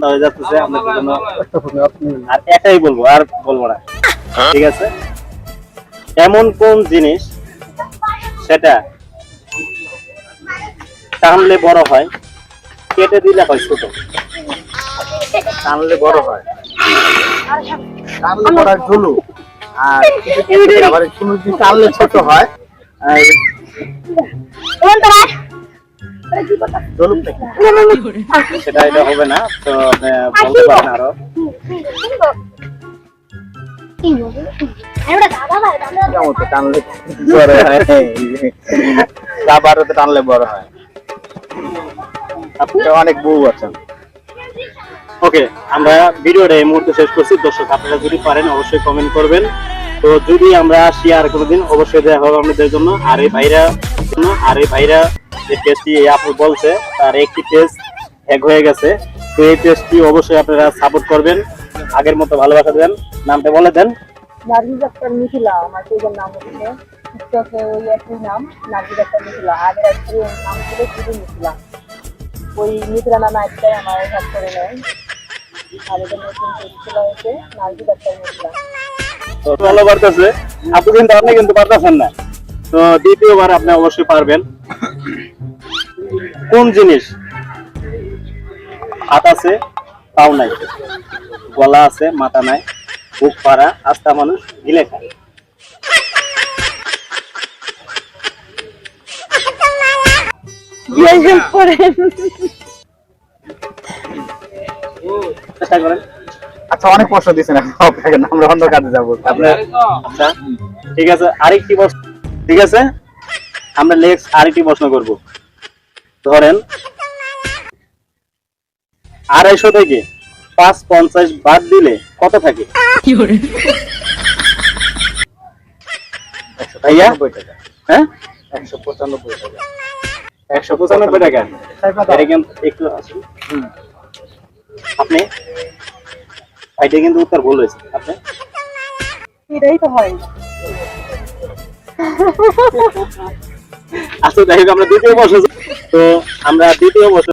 লম্বা হয়ে যাচ্ছে আপনাদের জন্য আর এটাই বলব আর বলব না। ঠিক আছে? এমন কোন জিনিস সেটা টানলে বড় হয় কেটে দিলে হয় ছোট? টানলে বড় হয়। টানলে বড় ঝুলু। আর আবার কোনো যদি টানলে ছোট হয় আর নাকি সেটা এটা হবে না তো আপনি বলতে পারেন আরও। টানলে বড় হয়। আপনি অনেক বউ আছেন। ওকে আমরা ভিডিওটা এই মুহূর্তে শেষ করছি। দর্শক আপনারা যদি পারেন অবশ্যই কমেন্ট করবেন। তো যদি আমরা আসি আর কোনোদিন অবশ্যই দেওয়া হবে আপনাদের জন্য। আর এই ভাইরা জন্য আর এই ভাইরা যে টেস্টটি এই আপু বলছে তার একটি টেস্ট হ্যাক হয়ে গেছে। তো এই টেস্টটি অবশ্যই আপনারা সাপোর্ট করবেন। আগের মতো ভালোবাসা দেন। নামটা বলে দেন। নার্গিস আক্তার মিথিলা আমার পেজের নাম হচ্ছে। টিকটকে ওই একই নাম নার্গিস আক্তার মিথিলা। আগের একটি নাম ছিল শুধু মিথিলা। ওই মিথিলা নামে একটাই আমার হ্যাক করে নেয়। আর এটা নতুন পেজ খোলা হয়েছে নার্গিস আক্তার মিথিলা। তো ভালো পারতেছে আপনি কিন্তু আপনি কিন্তু পারতেছেন না। তো দ্বিতীয়বার আপনি অবশ্যই পারবেন। কোন জিনিস? হাত আছে পাও নাই। গলা আছে মাথা নাই বুক পাড়া আস্থা মানুষ গিলে খায়। চেষ্টা করেন। আচ্ছা অনেক প্রশ্ন দিচ্ছেন আপনাকে না, আমরা অন্য কাজে যাব। আপনার আচ্ছা ঠিক আছে আরেকটি প্রশ্ন ঠিক আছে? আমরা নেক্সট আরেকটি প্রশ্ন করব। ধরেন আড়াইশো থেকে পাঁচ পঞ্চাশ বাদ দিলে কত থাকে? ভাইয়া? হ্যাঁ? একশো পঁচানব্বই টাকা। একশো পঁচানব্বই টাকা। কিন্তু একটু আছে। আপনি? এটা কিন্তু উত্তর ভুল হয়েছে। আপনি? এটাই তো হয়। আচ্ছা যাই হোক আমরা দ্বিতীয় বছর তো আমরা দ্বিতীয় বছর